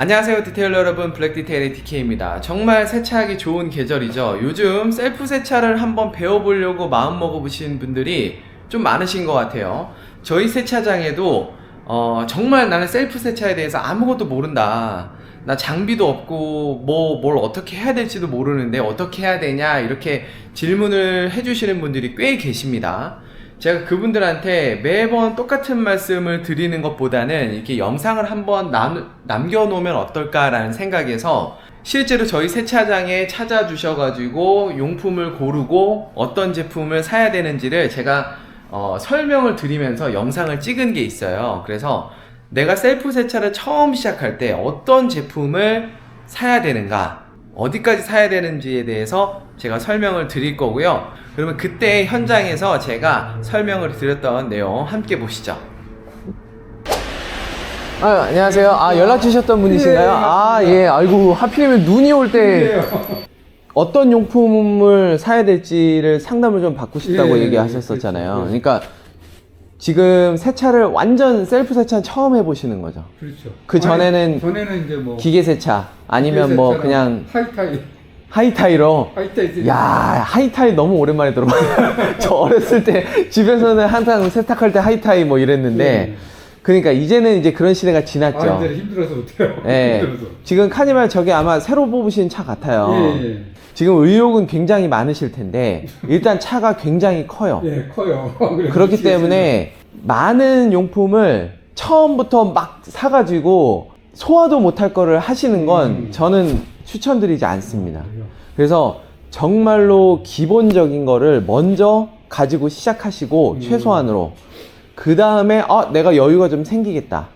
안녕하세요 디테일러 여러분. 블랙 디테일의 DK입니다. 정말 세차하기 좋은 계절이죠. 요즘 셀프 세차를 한번 배워보려고 마음 먹어보신 분들이 좀 많으신 것 같아요. 저희 세차장에도 어, 정말 나는 셀프 세차에 대해서 아무것도 모른다. 나 장비도 없고 뭐 뭘 어떻게 해야 될지도 모르는데 어떻게 해야 되냐 이렇게 질문을 해주시는 분들이 꽤 계십니다 제가 그분들한테 매번 똑같은 말씀을 드리는 것보다는 이렇게 영상을 한번 남, 남겨놓으면 어떨까라는 생각에서 실제로 저희 세차장에 찾아주셔가지고 용품을 고르고 어떤 제품을 사야 되는지를 제가 어, 설명을 드리면서 영상을 찍은 게 있어요. 그래서 내가 셀프 세차를 처음 시작할 때 어떤 제품을 사야 되는가, 어디까지 사야 되는지에 대해서 제가 설명을 드릴 거고요. 그러면 그때 현장에서 제가 설명을 드렸던 내용 함께 보시죠. 아, 안녕하세요. 아, 연락 주셨던 분이신가요? 아, 예. 아이고, 하필이면 눈이 올 때 어떤 용품을 사야 될지를 상담을 좀 받고 싶다고 예, 얘기하셨었잖아요. 그렇죠. 그러니까 지금 세차를 완전 셀프 세차는 처음 해보시는 거죠. 그렇죠. 그 전에는 아니, 전에는 이제 뭐 기계 세차 아니면 뭐 그냥 하이타이 하이타이로 하이타이 야 하이타이 너무 오랜만에 들어봐요. 저 어렸을 때 집에서는 항상 세탁할 때 하이타이 뭐 이랬는데 예. 그러니까 이제는 이제 그런 시대가 지났죠. 아, 이제 힘들어서 못해요. 예. 힘들어서. 지금 카니발 저게 아마 새로 뽑으신 차 같아요. 예, 예. 지금 의욕은 굉장히 많으실 텐데 일단 차가 굉장히 커요. 예, 커요. 그렇기. 때문에 많은 용품을 처음부터 막 사가지고 소화도 못할 거를 하시는 건 음. 저는 추천드리지 않습니다. 그래서 정말로 기본적인 거를 먼저 가지고 시작하시고 음. 최소한으로 그 다음에 어 내가 여유가 좀 생기겠다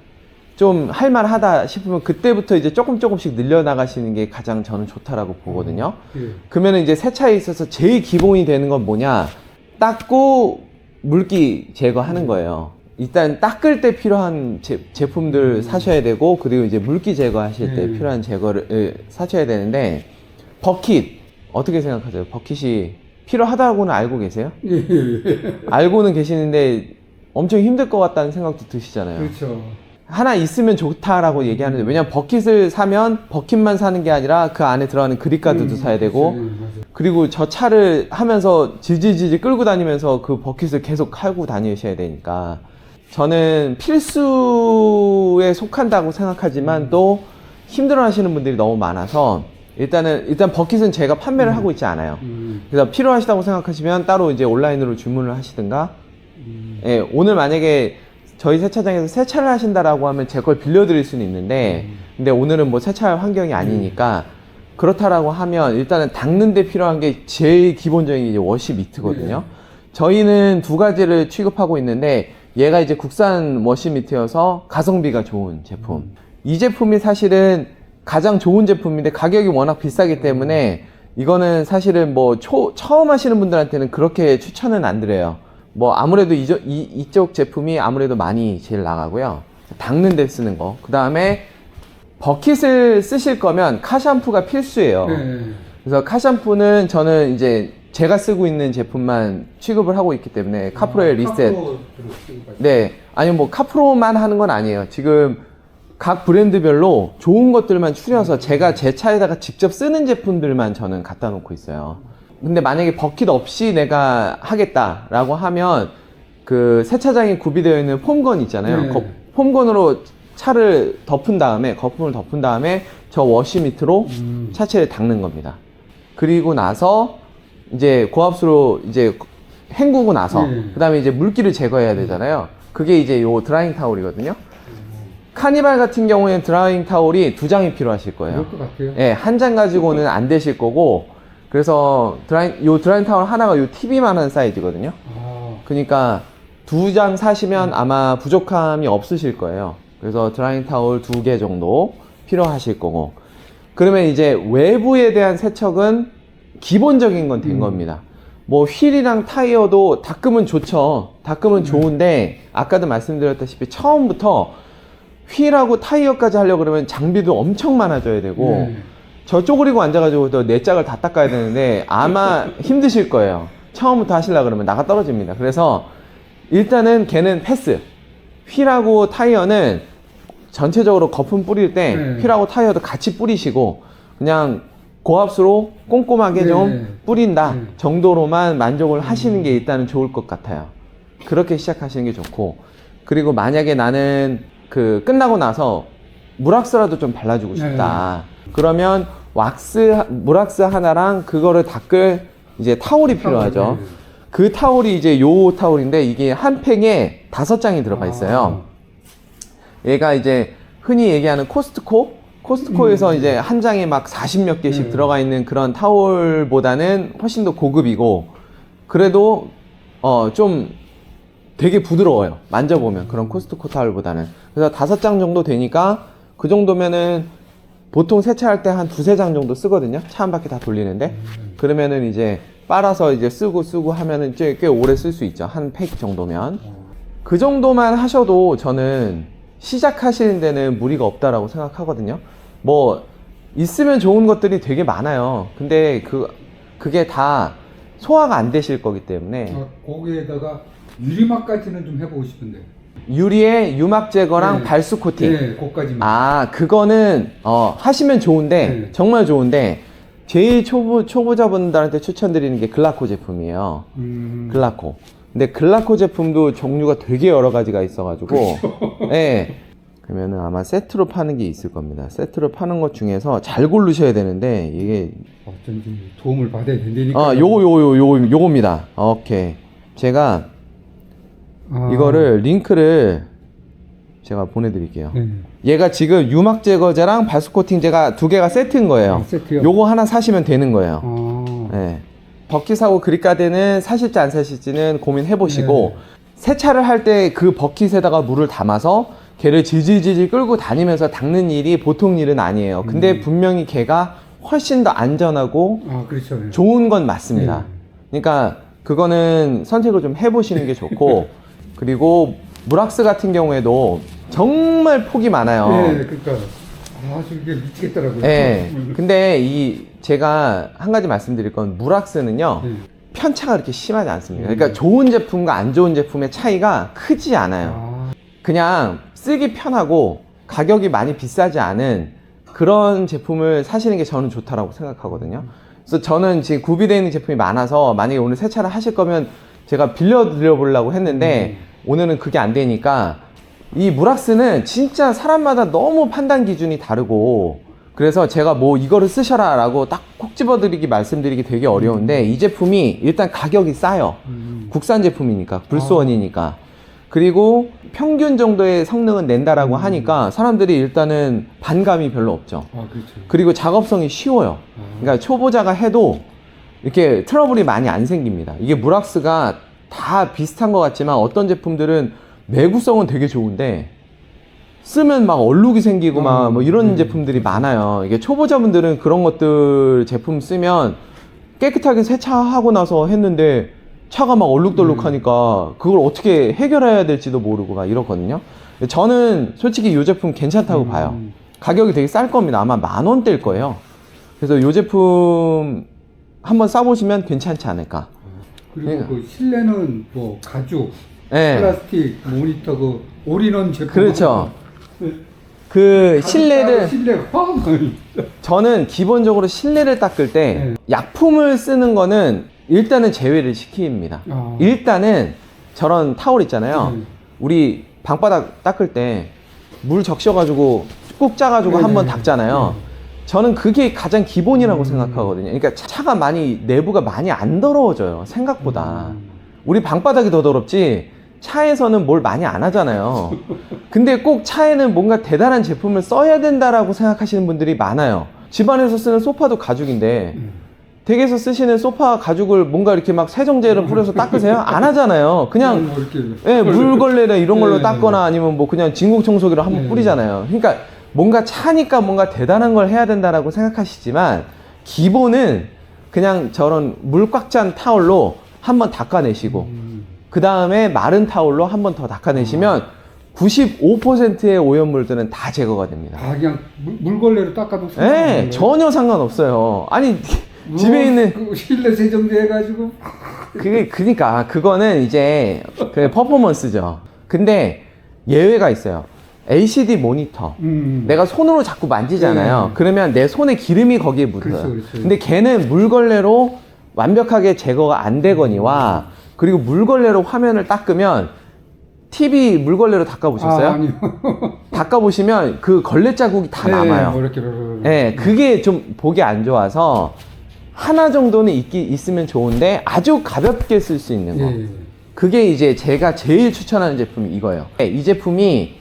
좀 할만하다 싶으면 그때부터 이제 조금 조금씩 늘려나가시는 게 가장 저는 좋다라고 보거든요 예. 그러면 이제 세차에 있어서 제일 기본이 되는 건 뭐냐 닦고 물기 제거하는 거예요 일단 닦을 때 필요한 제, 품들 음. 사셔야 되고 그리고 이제 물기 제거하실 때 음. 필요한 제거를 에, 사셔야 되는데 버킷 어떻게 생각하세요? 버킷이 필요하다고는 알고 계세요? 예, 예, 예. 알고는 계시는데 엄청 힘들 것 같다는 생각도 드시잖아요. 그렇죠. 하나 있으면 좋다라고 얘기하는데 왜냐면 버킷을 사면 버킷만 사는 게 아니라 그 안에 들어가는 그립가드도 음, 사야 되고 그렇죠. 예, 맞아요. 그리고 저 차를 하면서 질질질질 끌고 다니면서 그 버킷을 계속 깔고 다니셔야 되니까 저는 필수에 속한다고 생각하지만 또 힘들어 하시는 분들이 너무 많아서 일단은 일단 버킷은 제가 판매를 하고 있지 않아요. 음, 그래서 필요하시다고 생각하시면 따로 이제 온라인으로 주문을 하시든가. 음, 예, 오늘 만약에 저희 세차장에서 세차를 하신다라고 하면 제 걸 빌려드릴 수는 있는데, 음. 근데 오늘은 뭐 세차할 환경이 아니니까, 그렇다라고 하면 일단은 닦는데 필요한 게 제일 기본적인 이제 워시 미트거든요. 저희는 두 가지를 취급하고 있는데, 얘가 이제 국산 워시 미트여서 가성비가 좋은 제품. 이 제품이 사실은 가장 좋은 제품인데 가격이 워낙 비싸기 때문에 이거는 사실은 뭐 초, 처음 하시는 분들한테는 그렇게 추천은 안 드려요. 뭐 아무래도 이쪽, 이, 이쪽 제품이 아무래도 많이 제일 나가고요. 닦는 데 쓰는 거. 그 다음에 버킷을 쓰실 거면 카샴푸가 필수예요. 예, 예. 그래서 카샴푸는 저는 이제 제가 쓰고 있는 제품만 취급을 하고 있기 때문에 카프로의 리셋. 아, 카프로 들어가지고. 네. 아니면 뭐 카프로만 하는 건 아니에요. 지금 각 브랜드별로 좋은 것들만 추려서 제가 제 차에다가 직접 쓰는 제품들만 저는 갖다 놓고 있어요. 근데 만약에 버킷 없이 내가 하겠다라고 하면 그 세차장에 구비되어 있는 폼건 있잖아요. 네. 그 폼건으로 차를 덮은 다음에 거품을 덮은 다음에 저 워시 밑으로 음. 차체를 닦는 겁니다. 그리고 나서 이제 고압수로 이제 헹구고 나서 네. 그다음에 이제 물기를 제거해야 되잖아요. 그게 이제 요 드라잉 타올이거든요. 카니발 같은 경우에는 드라잉 타올이 두 장이 필요하실 거예요. 그럴 것 같아요. 예, 한 장 가지고는 안 되실 거고 그래서 드라잉 요 드라잉 타올 하나가 요 TV만한 사이즈거든요. 아, 그러니까 두 장 사시면 아마 부족함이 없으실 거예요. 그래서 드라잉 타올 두 개 정도 필요하실 거고. 그러면 이제 외부에 대한 세척은 기본적인 건된 음. 겁니다. 뭐 휠이랑 타이어도 닦으면 좋죠. 닦으면 좋은데 아까도 말씀드렸다시피 처음부터 휠하고 타이어까지 하려고 그러면 장비도 엄청 많아져야 되고 예. 저 쪼그리고 앉아가지고 또네 짝을 다 닦아야 되는데 아마 힘드실 거예요. 처음부터 하시려 그러면 나가 떨어집니다. 그래서 일단은 걔는 패스. 휠하고 타이어는 전체적으로 거품 뿌릴 때 네. 휠하고 타이어도 같이 뿌리시고 그냥 고압수로 꼼꼼하게 네. 좀 뿌린다 네. 정도로만 만족을 하시는 게 일단은 좋을 것 같아요. 그렇게 시작하시는 게 좋고 그리고 만약에 나는 그 끝나고 나서 물왁스라도 좀 발라주고 싶다. 그러면 왁스 물왁스 하나랑 그거를 닦을 이제 타올이 필요하죠. 네. 그 타올이 이제 요 타올인데 이게 한 팩에 다섯 장이 들어가 있어요. 얘가 이제 흔히 얘기하는 코스트코 코스트코에서 음. 이제 한 장에 막 40몇 개씩 네. 들어가 있는 그런 타올보다는 훨씬 더 고급이고 그래도 어 좀 되게 부드러워요. 만져보면 그런 코스트코 타올보다는. 그래서 다섯 장 정도 되니까 그 정도면은 보통 세차할 때 한 두세 장 정도 쓰거든요. 차 한 바퀴 다 돌리는데. 그러면은 이제 빨아서 이제 쓰고 쓰고 하면은 꽤, 꽤 오래 쓸 수 있죠. 한 팩 정도면. 그 정도만 하셔도 저는 시작하시는 데는 무리가 없다라고 생각하거든요. 뭐 있으면 좋은 것들이 되게 많아요. 근데 그 그게 다 소화가 안 되실 거기 때문에 아, 거기에다가 유리막까지는 좀 해보고 싶은데. 유리에 유막 제거랑 네. 발수 코팅. 네, 거기까지만. 아 그거는 어 하시면 좋은데 네. 정말 좋은데 제일 초보 초보자분들한테 추천드리는 게 글라코 제품이에요. 음, 글라코. 근데 글라코 제품도 종류가 되게 여러 가지가 있어가지고, 예. 그러면은 아마 세트로 파는 게 있을 겁니다. 세트로 파는 것 중에서 잘 고르셔야 되는데 이게 어쩐지 도움을 받아야 된다니까. 아 요거 요거 요거 요거 요겁니다. 오케이. 제가 아, 이거를 링크를 제가 보내드릴게요. 네. 얘가 지금 유막 제거제랑 발수 코팅제가 두 개가 세트인 거예요. 아, 세트요? 요거 하나 사시면 되는 거예요. 아, 네. 버킷 사고 그립가드는 사실지 안 사실지는 고민해 보시고 네. 세차를 할 때 그 버킷에다가 물을 담아서 걔를 질질질질 끌고 다니면서 닦는 일이 보통 일은 아니에요. 근데 음. 분명히 걔가 훨씬 더 안전하고 아 그렇죠. 네. 좋은 건 맞습니다. 네. 그러니까 그거는 선택을 좀 해보시는 게 좋고 그리고 무락스 같은 경우에도 정말 폭이 많아요. 네, 그러니까 아주 이게 미치겠더라고요. 예. 음. 근데 이 제가 한 가지 말씀드릴 건 무락스는요. 네. 편차가 그렇게 심하지 않습니다. 음. 그러니까 좋은 제품과 안 좋은 제품의 차이가 크지 않아요. 아, 그냥 쓰기 편하고 가격이 많이 비싸지 않은 그런 제품을 사시는 게 저는 좋다라고 생각하거든요. 그래서 저는 지금 구비되어 있는 제품이 많아서 만약에 오늘 세차를 하실 거면 제가 빌려 드려 보려고 했는데 오늘은 그게 안 되니까 이 무락스는 진짜 사람마다 너무 판단 기준이 다르고 그래서 제가 뭐 이거를 쓰셔라 라고 딱 콕 집어드리기 말씀드리기 되게 어려운데 이 제품이 일단 가격이 싸요. 음. 국산 제품이니까 불소원이니까 그리고 평균 정도의 성능은 낸다라고 하니까 사람들이 일단은 반감이 별로 없죠. 아 그렇죠. 그리고 작업성이 쉬워요. 아, 그러니까 초보자가 해도 이렇게 트러블이 많이 안 생깁니다. 이게 무락스가 다 비슷한 것 같지만 어떤 제품들은 내구성은 되게 좋은데 쓰면 막 얼룩이 생기고 막 뭐 이런 음. 제품들이 많아요. 이게 초보자분들은 그런 것들 제품 쓰면 깨끗하게 세차하고 나서 했는데 차가 막 얼룩덜룩하니까 그걸 어떻게 해결해야 될지도 모르고 막 이렇거든요. 저는 솔직히 이 제품 괜찮다고 음. 봐요. 가격이 되게 쌀 겁니다. 아마 만 원대일 거예요. 그래서 이 제품 한번 싸보시면 괜찮지 않을까. 그리고 네. 그 실내는 뭐 가죽, 예. 플라스틱, 모니터 그 올인원 제품. 그렇죠. 네. 그 실내를. 저는 기본적으로 실내를 닦을 때 네. 약품을 쓰는 거는 일단은 제외를 시킵니다. 아. 일단은 저런 타올 있잖아요. 네. 우리 방바닥 닦을 때 물 적셔가지고 꾹 짜가지고 네, 한번 네. 닦잖아요. 저는 그게 가장 기본이라고 음. 생각하거든요. 그러니까 차- 차가 많이 내부가 많이 안 더러워져요. 생각보다. 음. 우리 방바닥이 더 더럽지 차에서는 뭘 많이 안 하잖아요. 근데 꼭 차에는 뭔가 대단한 제품을 써야 된다라고 생각하시는 분들이 많아요. 집안에서 쓰는 소파도 가죽인데 음. 댁에서 쓰시는 소파 가죽을 뭔가 이렇게 막 세정제를 뿌려서 닦으세요? 안 하잖아요. 그냥 뭐 이렇게 예, 물걸레나 이런 걸로 네, 닦거나 아니면 뭐 그냥 진공 청소기로 한번 네. 뿌리잖아요. 그러니까 뭔가 차니까 뭔가 대단한 걸 해야 된다라고 생각하시지만 기본은 그냥 저런 물 꽉 찬 타올로 한번 닦아내시고 음. 그 다음에 마른 타올로 한번 더 닦아내시면 95%의 오염물들은 다 제거가 됩니다. 아 그냥 물, 물걸레로 닦아도 예, 상관없는 전혀 상관없어요. 아니? 집에 뭐, 있는 그 실내 세정제 해가지고 그게 그니까 그거는 이제 그 퍼포먼스죠. 근데 예외가 있어요. LCD 모니터. 음. 내가 손으로 자꾸 만지잖아요. 네. 그러면 내 손에 기름이 거기에 묻어요. 그렇죠, 그렇죠. 근데 걔는 물걸레로 완벽하게 제거가 안 되거니와 그리고 물걸레로 화면을 닦으면 TV 물걸레로 닦아보셨어요? 아, 아니요. 닦아보시면 그 걸레 자국이 다 네, 남아요. 뭐 이렇게 르르르르. 네, 그게 좀 보기 안 좋아서 하나 정도는 있기, 있으면 좋은데 아주 가볍게 쓸 수 있는 거. 예, 예. 그게 이제 제가 제일 추천하는 제품이 이거예요. 네, 이 제품이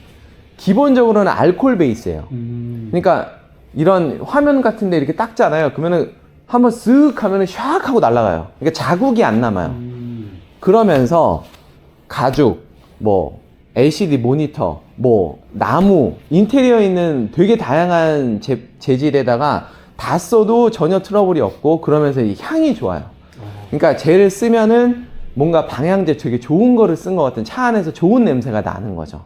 기본적으로는 알코올 베이스예요. 음. 그러니까 이런 화면 같은데 이렇게 닦잖아요. 그러면은 한번 쓱 하면은 샥 하고 날아가요. 그러니까 자국이 안 남아요. 음. 그러면서 가죽, 뭐 LCD 모니터, 뭐 나무, 인테리어에 있는 되게 다양한 재, 재질에다가 다 써도 전혀 트러블이 없고 그러면서 이 향이 좋아요. 아, 그러니까 쟤를 쓰면은 뭔가 방향제 되게 좋은 거를 쓴 것 같은 차 안에서 좋은 냄새가 나는 거죠.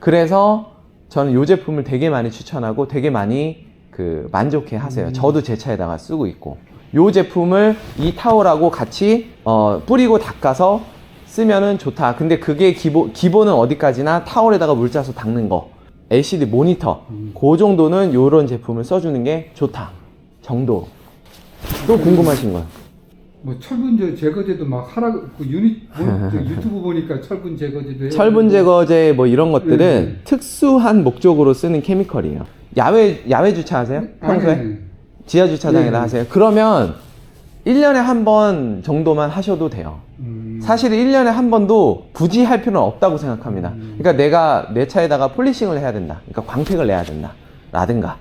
그래서 저는 이 제품을 되게 많이 추천하고 되게 많이 그 만족해 하세요. 음. 저도 제 차에다가 쓰고 있고. 이 제품을 이 타올하고 같이 어, 뿌리고 닦아서 쓰면은 좋다. 근데 그게 기본, 기본은 어디까지나 타올에다가 물 짜서 닦는 거. LCD 모니터. 음. 그 정도는 이런 제품을 써주는 게 좋다. 정도. 또 궁금하신 거. 뭐 철분 제- 제거제도 막 하라 그 유니 뭐, 저 유튜브 보니까 철분 제거제도 철분 제거제 뭐 이런 것들은 네. 특수한 목적으로 쓰는 케미컬이에요. 야외 야외 주차하세요? 평소에 아니, 지하 주차장에다 네. 하세요. 그러면 1년에 한 번 정도만 하셔도 돼요. 음. 사실 1년에 한 번도 굳이 할 필요는 없다고 생각합니다. 음. 그러니까 내가 내 차에다가 폴리싱을 해야 된다. 그러니까 광택을 내야 된다. 라든가.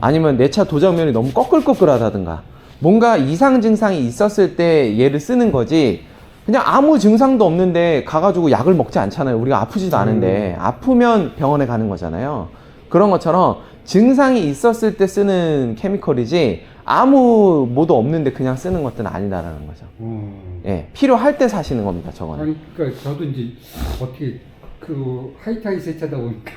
아니면 내 차 도장면이 너무 꺼끌꺼끌하다든가. 뭔가 이상 증상이 있었을 때 얘를 쓰는 거지. 그냥 아무 증상도 없는데 가가지고 약을 먹지 않잖아요. 우리가 아프지도 않은데. 아프면 병원에 가는 거잖아요. 그런 것처럼 증상이 있었을 때 쓰는 케미컬이지 아무 뭐도 없는데 그냥 쓰는 것들은 아니다라는 거죠. 어. 예, 필요할 때 사시는 겁니다, 저거는. 아니 그러니까 저도 이제 어떻게 그 하이타이 세차다 보니까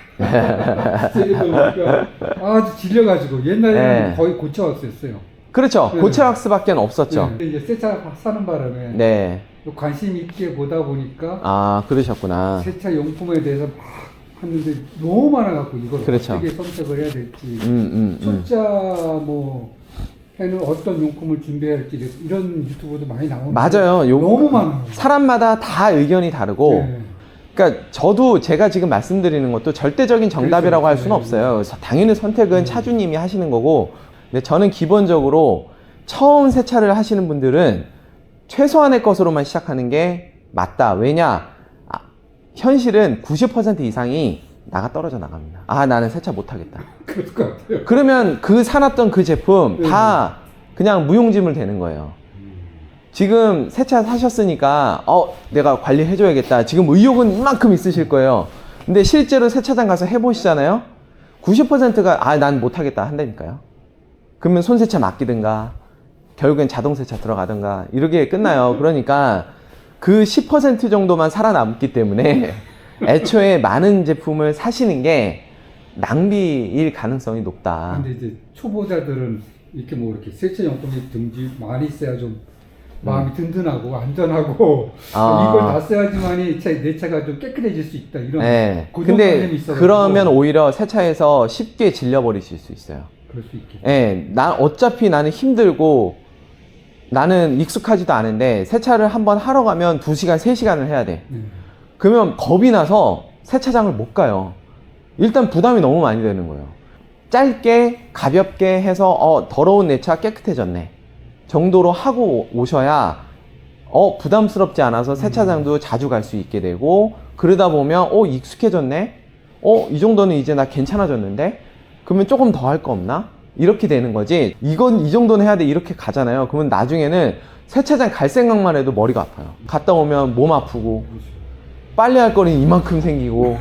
아주 질려가지고 옛날에는 네. 거의 고쳐 왔었어요. 그렇죠. 네. 고체왁스밖에 없었죠. 네. 이제 세차 사는 바람에 네. 또 관심 있게 보다 보니까 아, 그러셨구나. 세차 용품에 대해서 막 하는데 너무 많아갖고 이걸 그렇죠. 어떻게 선택을 해야 될지 음, 음, 음. 숫자 뭐 해는 어떤 용품을 준비해야 할지 이런 유튜브도 많이 나오는데 맞아요. 요- 너무 많아요. 사람마다 다 의견이 다르고, 네. 그러니까 저도 제가 지금 말씀드리는 것도 절대적인 정답이라고 할 수는 그렇죠. 없어요. 사- 당연히 선택은 네. 차주님이 하시는 거고, 근데 저는 기본적으로 처음 세차를 하시는 분들은 최소한의 것으로만 시작하는 게 맞다. 왜냐? 아, 현실은 90% 이상이 나가 떨어져 나갑니다. 아, 나는 세차 못 하겠다. 그럴 것 같아요. 그러면 그 사놨던 그 제품 네. 다 그냥 무용지물 되는 거예요. 지금 새 차 사셨으니까 어 내가 관리해줘야겠다. 지금 의욕은 이만큼 있으실 거예요. 근데 실제로 세차장 가서 해보시잖아요. 90%가 아 난 못하겠다 한다니까요. 그러면 손세차 맡기든가 결국엔 자동 세차 들어가든가 이렇게 끝나요. 그러니까 그 10% 정도만 살아남기 때문에 애초에 많은 제품을 사시는 게 낭비일 가능성이 높다. 근데 이제 초보자들은 이렇게 뭐 이렇게 세차 용품이 등지 많이 있어야 좀 마음이 든든하고 안전하고 음. 아. 이걸 다 써야지만이 차- 내 차가 좀 깨끗해질 수 있다 이런 네. 고정관념이 근데 있어가지고 그러면 오히려 세차에서 쉽게 질려버리실 수 있어요. 그럴 수 있겠죠. 예, 나 어차피 나는 힘들고 나는 익숙하지도 않은데 세차를 한번 하러 가면 2시간, 3시간을 해야 돼. 네. 그러면 겁이 나서 세차장을 못 가요. 일단 부담이 너무 많이 되는 거예요. 짧게, 가볍게 해서 어, 더러운 내 차 깨끗해졌네. 정도로 하고 오셔야 어, 부담스럽지 않아서 세차장도 자주 갈 수 있게 되고 그러다 보면 어, 익숙해졌네. 어, 이 정도는 이제 나 괜찮아졌는데. 그러면 조금 더 할 거 없나? 이렇게 되는 거지. 이건 이 정도는 해야 돼. 이렇게 가잖아요. 그러면 나중에는 세차장 갈 생각만 해도 머리가 아파요. 갔다 오면 몸 아프고 빨래할 거는 이만큼 생기고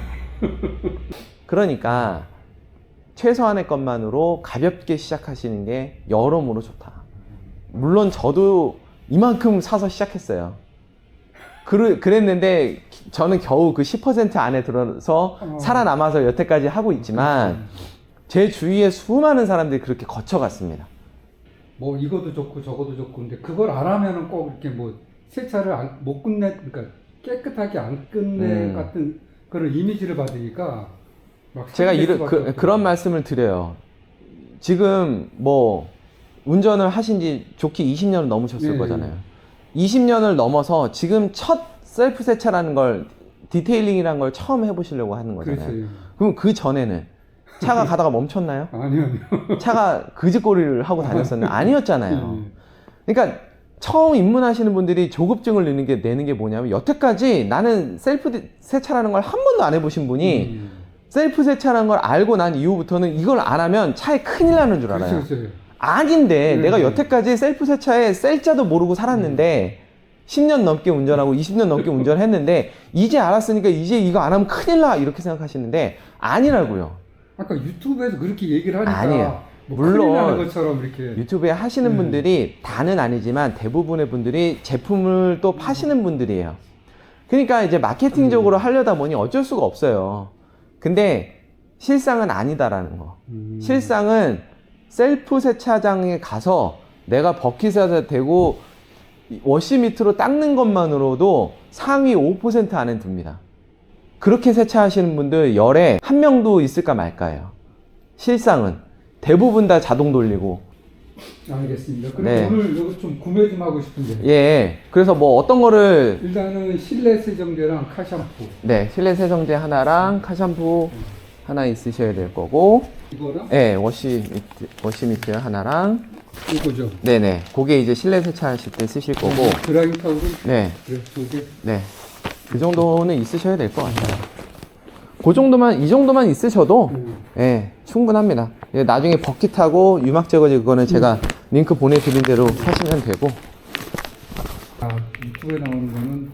그러니까 최소한의 것만으로 가볍게 시작하시는 게 여러모로 좋다. 물론 저도 이만큼 사서 시작했어요. 그르, 그랬는데 기- 저는 겨우 그 10% 안에 들어서 어. 살아남아서 여태까지 하고 있지만 제 주위에 수많은 사람들이 그렇게 거쳐갔습니다. 뭐 이것도 좋고 저것도 좋고 근데 그걸 안 하면은 꼭 이렇게 뭐 세차를 안, 못 끝내 그러니까 깨끗하게 안 끝내 음. 같은 그런 이미지를 받으니까 막 제가 이런 그. 그런 말씀을 드려요. 지금 뭐 운전을 하신 지 좋게 20년을 넘으셨을 네. 거잖아요. 20년을 넘어서 지금 첫 셀프 세차라는 걸 디테일링이라는 걸 처음 해보시려고 하는 거잖아요. 그렇죠. 그럼 그 전에는 차가 가다가 멈췄나요? 아니요, 아니요. 차가 그짓거리를 하고 다녔었나요? 아니었잖아요. 예, 그러니까 처음 입문하시는 분들이 조급증을 내는 게 내는 게 뭐냐면 여태까지 나는 셀프 디- 세차라는 걸 한 번도 안 해보신 분이 음. 셀프 세차라는 걸 알고 난 이후부터는 이걸 안 하면 차에 큰일 나는 줄 알아요. 그렇죠, 그렇죠. 아닌데 네. 내가 여태까지 셀프 세차에 셀자도 모르고 살았는데 10년 넘게 운전하고 20년 넘게 운전했는데 이제 알았으니까 이제 이거 안 하면 큰일 나 이렇게 생각하시는데 아니라고요. 아까 유튜브에서 그렇게 얘기를 하니까 아니에요. 뭐 물론 유튜브에 하시는 네. 분들이 다는 아니지만 대부분의 분들이 제품을 또 파시는 분들이에요. 그러니까 이제 마케팅적으로 음. 하려다 보니 어쩔 수가 없어요. 근데 실상은 아니다라는 거. 음. 실상은 셀프 세차장에 가서 내가 버킷에다 대고 워시 밑으로 닦는 것만으로도 상위 5% 안에 듭니다. 그렇게 세차하시는 분들 열에 한 명도 있을까 말까예요. 실상은 대부분 다 자동 돌리고 알겠습니다. 그럼 네. 오늘 이거 좀 구매 좀 하고 싶은데 예 그래서 뭐 어떤 거를 일단은 실내 세정제랑 카샴푸 네 실내 세정제 하나랑 카샴푸 하나 있으셔야 될 거고 이거랑 예 워시 미트 워시 미트 하나랑 이거죠. 네네 그게 이제 실내 세차하실 때 쓰실 거고 드라잉 타올은 네 그래 두 개. 네. 그 정도는 있으셔야 될 것 같아요. 그 정도만, 이 정도만 있으셔도, 음. 예, 충분합니다. 예, 나중에 버킷하고 유막 제거제 그거는 제가 링크 보내드린 대로 하시면 되고, 아 유튜브에 나오는 거는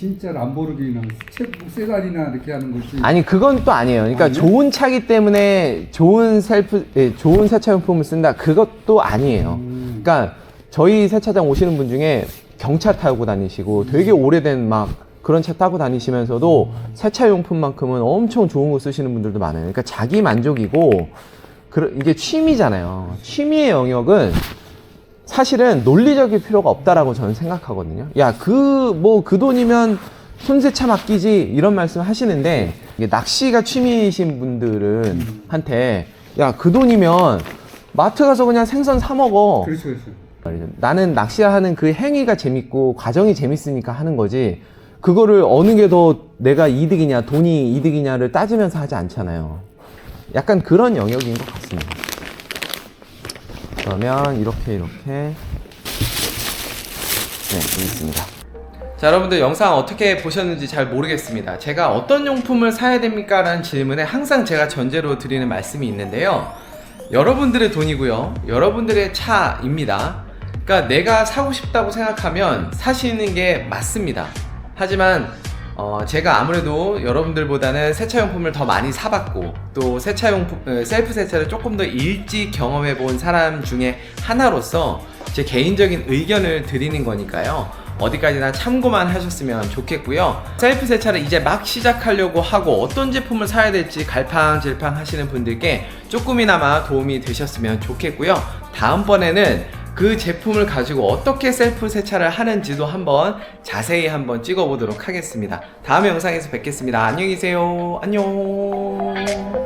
진짜 람보르기나 스체프 세단이나 이렇게 하는 거지. 아니, 그건 또 아니에요. 그러니까 아니요? 좋은 차기 때문에 좋은 셀프, 예, 좋은 세차 용품을 쓴다. 그것도 아니에요. 음. 그러니까 저희 세차장 오시는 분 중에 경차 타고 다니시고 되게 오래된 막 그런 차 타고 다니시면서도 세차 용품만큼은 엄청 좋은 거 쓰시는 분들도 많아요. 그러니까 자기 만족이고 그 이게 취미잖아요. 취미의 영역은 사실은 논리적일 필요가 없다라고 저는 생각하거든요. 야, 그, 뭐, 그 돈이면 손세차 맡기지, 이런 말씀 하시는데, 낚시가 취미이신 분들은, 한테, 야, 그 돈이면 마트 가서 그냥 생선 사먹어. 그렇죠, 그렇죠. 말이죠. 나는 낚시하는 그 행위가 재밌고 과정이 재밌으니까 하는 거지. 그거를 어느 게 더 내가 이득이냐, 돈이 이득이냐를 따지면서 하지 않잖아요. 약간 그런 영역인 것 같습니다. 그러면 이렇게 이렇게 네, 있습니다. 자, 여러분들 영상 어떻게 보셨는지 잘 모르겠습니다. 제가 어떤 용품을 사야 됩니까? 라는 질문에 항상 제가 전제로 드리는 말씀이 있는데요. 여러분들의 돈이고요. 여러분들의 차입니다. 그러니까 내가 사고 싶다고 생각하면 사시는 게 맞습니다. 하지만 어, 제가 아무래도 여러분들보다는 세차용품을 더 많이 사봤고 또 세차용품 어, 셀프 세차를 조금 더 일찍 경험해 본 사람 중에 하나로서 제 개인적인 의견을 드리는 거니까요. 어디까지나 참고만 하셨으면 좋겠고요. 셀프 세차를 이제 막 시작하려고 하고 어떤 제품을 사야 될지 갈팡질팡 하시는 분들께 조금이나마 도움이 되셨으면 좋겠고요. 다음번에는 그 제품을 가지고 어떻게 셀프 세차를 하는지도 한번 자세히 한번 찍어 보도록 하겠습니다. 다음 영상에서 뵙겠습니다. 안녕히 계세요. 안녕.